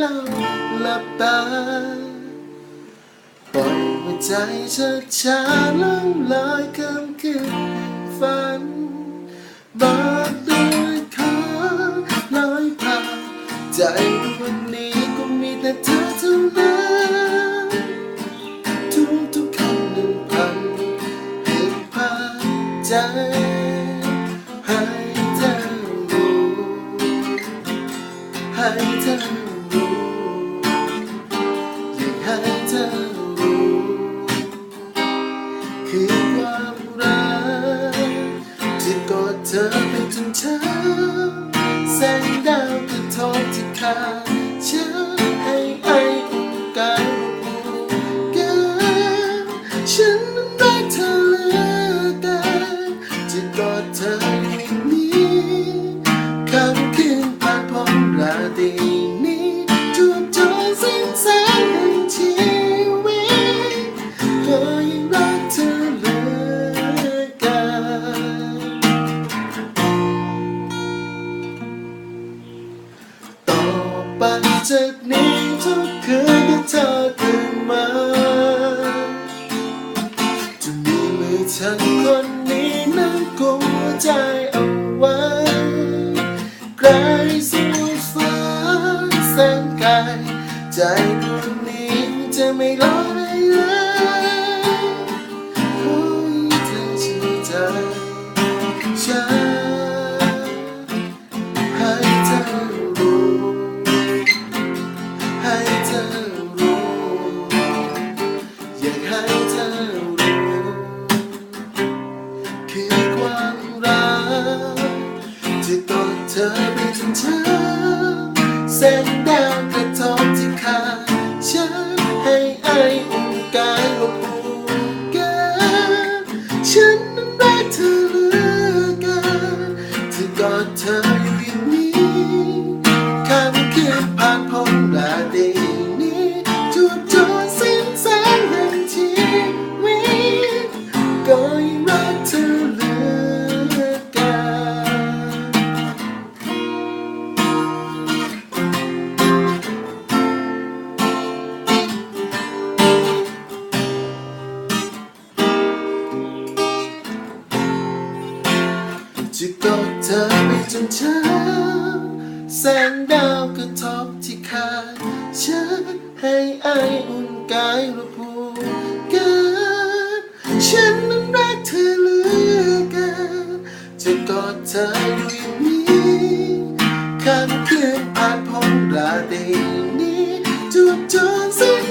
เราหลับตาปล่อยหัวใจช้าช้าล่องลอยคำคืนฝันบาดด้วยขาลอยผ่านใจวงนี้ก็มีแต่เธอเท่านั้นทุกทุกคำหนึ่งพันเหตุผ่านใจให้เธอรู้ให้เธอ ความรักที่กอดเธอไปจนเช้าแสงดาวกระทบที่ขาฉั จากนี้ทุกคืนที่เธอตื่นมา จะมีมือฉันคนนี้นั่งกุมใจเอาไว้ไกลสู่ฟ้าแสนไกลใจดวงนี้จะไม่รอได้เลย ที่กอดเธอไปจนเธอแสงดาว จะกอดเธอไปจนเช้าแสงดาวกระทบที่ขาฉันให้ไออุ่นกายระพูกันฉันนั้นรักเธอเหลือเกินจะกอดเธออยู่นี้ข้คำคืนผ่านพงราตรีนี้จูบจนสิ้น